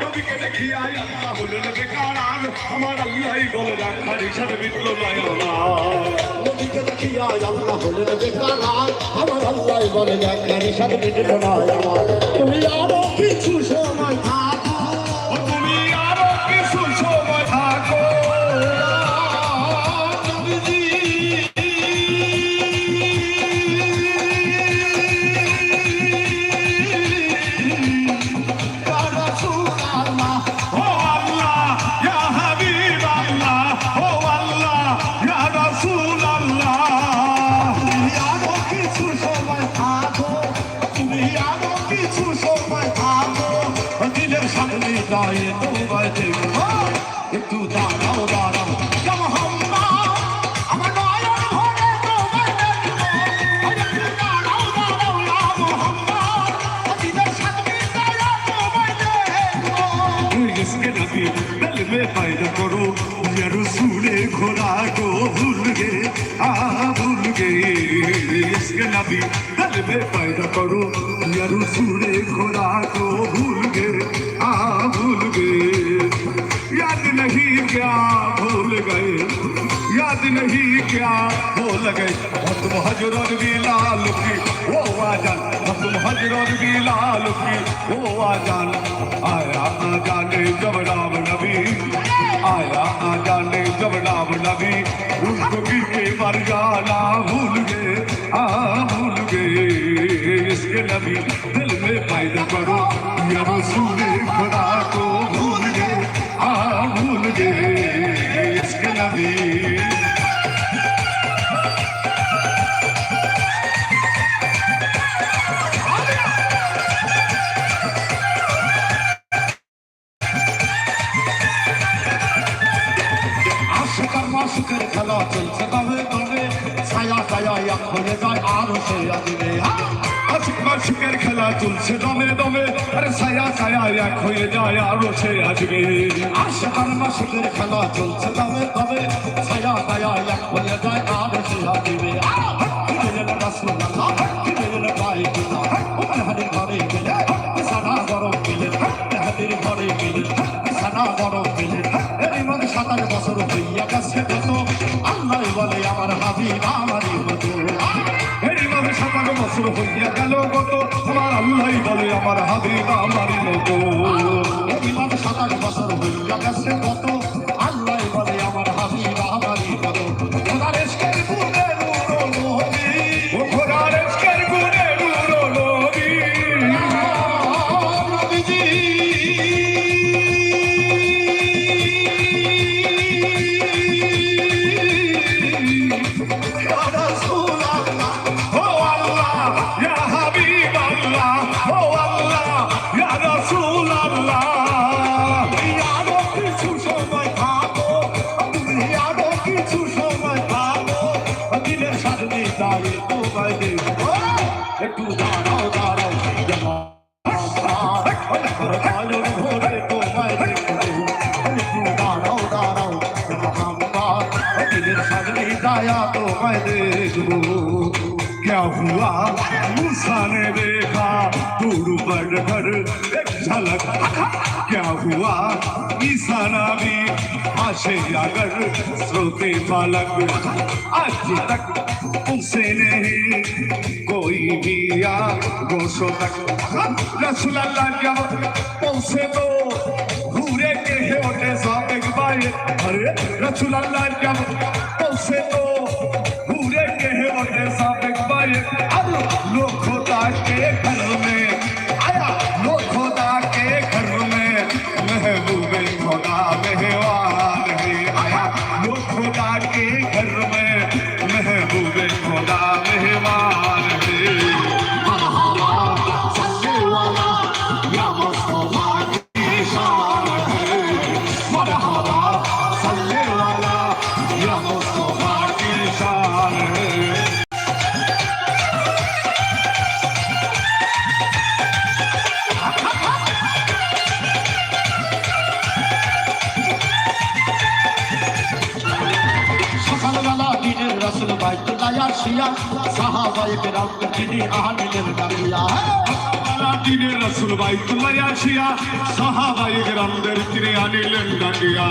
নবীকে দেখিয়া আল্লাহ হলেন বেকারার আমার আল্লাহই বলে রাখার হিসাবে মিত্র নয় আমার নবীকে দেখিয়া আল্লাহ হলেন বেকার আমার আল্লাহ বলে দেখার সাথে মিটল না আমার তুমি আরও কিছু সময় দেখবো। इसके नबी दिल में पैदा करो या रसूल खुदा को भूल गए आ भूल गए इसके नबी दिल में पैदा करो खुदा को भूल गए, आ भूल गए। याद नहीं क्या भूल गए, याद नहीं क्या भूल गए। तुम हज़रत भी लाल की, वो आजान तुम हज़रत भी लाल की, वो आजान। आया आ जाने जब राम नबी, आया जाने जब राम नबी, उनको के मर जाना भूल ஆகாது আশিক মাসিকের খেলা চলছে দমে দমে। আরে ছায়া ছায়া এক হয়ে যায় আরও সে আসবে আশিকার মাসিকের খেলা চলছে তবে তবে ছায়া ছায়া এক্ষণে যায় আরও সে আদিবে সাতাশ বছর হইয়া গেছে কত আল্লাহ বলে আমার হাবিব আমারই হতো সাতান্ন বছর হইয়া গেল বলে আমার হাবিব আমারই মতো অভিমান সাতাশ বছর হইয়া গেছে आया तो क्या हुआ मूसा ने देखा दूर पर एक झलक क्या हुआ ईसा नबी आशे अगर श्रोते बालक आज तक उनसे नहीं कोई भी या गोशो तक रसूल अल्लाह जब पहुंचे तो घूरे के होटे साबिक बाए अरे रसूल अल्लाह क्या उसे तो সকালবেলা দিনের রসুল বাইতুল্লাহ শিয়া সাহাবাই কেরাম তিনি আহলিলের ডাকিয়া আলা দিনে রসুল বাইতুল্লাহ শিয়া সাহাবাই কেরামদের তিনি আনিলেন ডাকিয়া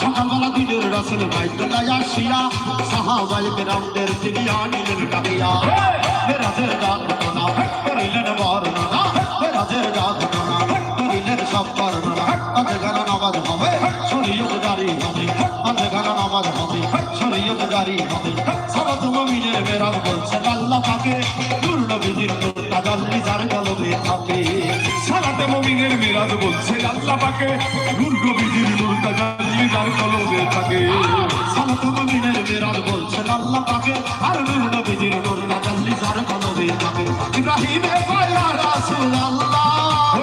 সকালবেলা দিনের রসুল বাইতুল্লাহ শিয়া সাহাবাই কেরামদের তিনি আনিলেন ডাকিয়া মেরাজের গান জারি হবে। সারাত মুমিনের মেরাজ বলছেন আল্লাহ পাকে নূর নবীজির নূর তাজাল্লি যার কলবে থাকে। সালাতে মুমিনের মিরাজ বলছে, আল্লাহ পাকে নূর নবীজির নূর তাজাল্লি যার কলবে থাকে। সালাত মুমিনের মেরাজ বলছেন আল্লাহ পাকে আর নূর নবীজির নূর তাজাল্লি যার কলবে থাকে। ইব্রাহিমে পায়া রাসূলুল্লাহ। ও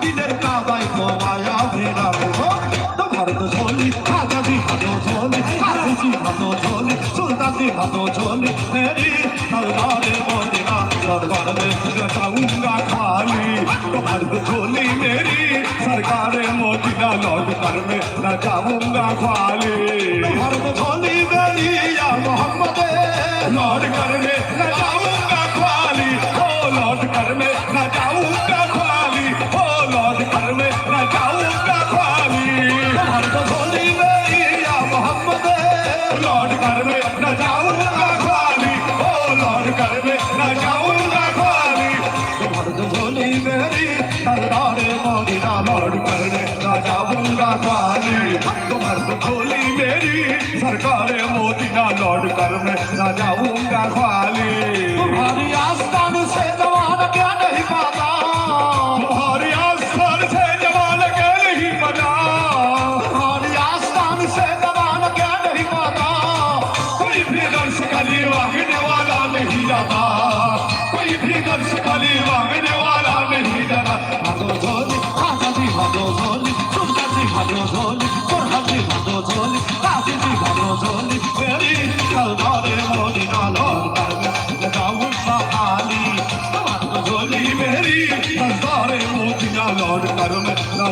দিনের কাদায় কমায়া ভেড়াবো ভারত চলি, আজাদি হাতো চলি আদিসি হাতো চলি সুলতানি হাতো চলি, মেরি সরদারে মদিনা সরদার মে রটাউঙ্গা খালি। ভারত চলি, মেরি সরকারে মদিনা লৌট কর মে রটাউঙ্গা খালি। ভারত চলি, মেরি ইয়া মোহাম্মদ লৌট কর মে রটাউঙ্গা খালি। ও লৌট কর মে लौट कर मैं न जाऊँगा खाली तुम्हारी आस्थान से जवान क्या नहीं पाता?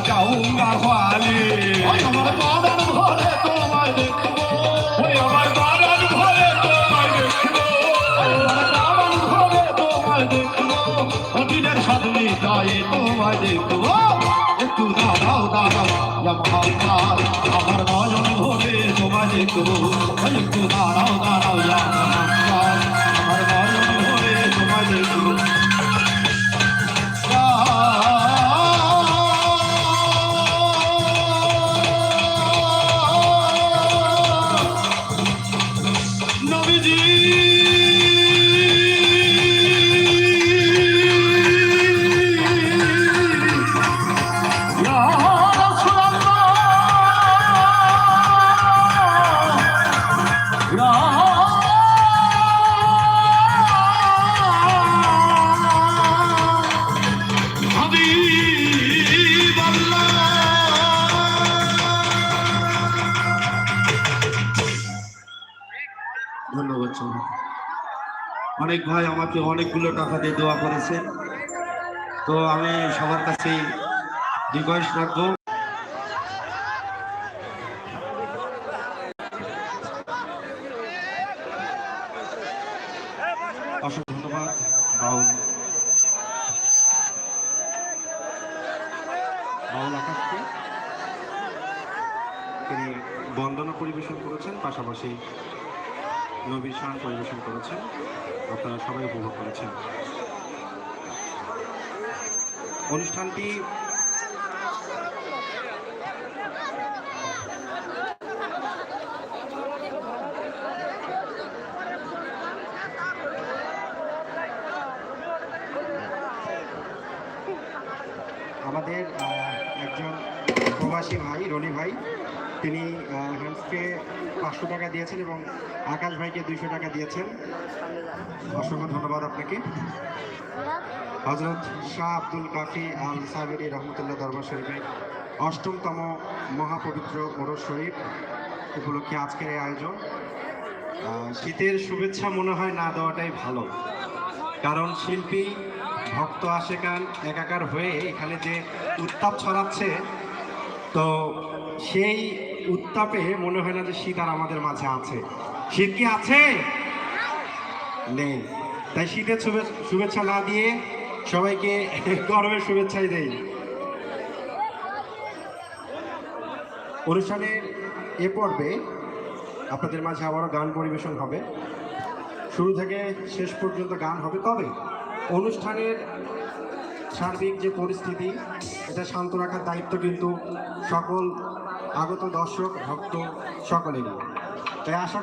চাউঙ্গা খোয়ালে আমার বাদান ঘরে তোমায় দেখব ওই আমার বাদান ঘরে তোমায় দেখব আমার বাদান ঘরে তোমায় দেখব অতীনের সাধুনি দায়ে দাঁড়াও দাঁড়াও আমার আমার নয়ন তোমায় দেখব ধন্যবাদ। অনেক ভাই আমাকে অনেকগুলো টাকা দিয়ে দোয়া করেছেন তো আমি সবার কাছে রিকোয়েস্ট রাখব অসংখ্য ধন্যবাদ বাউল বাউল আকাশকে তিনি বন্দনা পরিবেশন করেছেন পাশাপাশি নবীর শান পরিবেশন করেছেন। আপনারা সবাই উপভোগ করেছেন। অনুষ্ঠানটি আমাদের একজন প্রবাসী ভাই, রনি ভাই, তিনি হ্যান্ডসকে পাঁচশো টাকা দিয়েছেন এবং আকাশ ভাইকে দুইশো টাকা দিয়েছেন। অসংখ্য ধন্যবাদ আপনাকে। হজরত শাহ আব্দুল কাফি আল সাবেরি রহমতুল্লাহ দরবার শরীফের অষ্টমতম মহাপবিত্র ওরস শরীফ উপলক্ষে আজকের এই আয়োজন। শীতের শুভেচ্ছা মনে হয় না দেওয়াটাই ভালো। কারণ শিল্পী, ভক্ত আশেকান একাকার হয়ে এখানে যে উত্তাপ ছড়াচ্ছে, তো সেই উত্তাপে মনে হয় না যে শীত আর আমাদের মাঝে আছে। শীত কি আছে? নেই। তাই শীতের শুভে- শুভেচ্ছা না দিয়ে সবাইকে গরমের শুভেচ্ছাই দেই। অনুষ্ঠানের এ পর্বে আপনাদের মাঝে আবারও গান পরিবেশন হবে। শুরু থেকে শেষ পর্যন্ত গান হবে। তবে অনুষ্ঠানের সার্বিক যে পরিস্থিতি, এটা শান্ত রাখার দায়িত্ব কিন্তু সকল আগত দর্শক ভক্ত সকলেরই। তাই আশা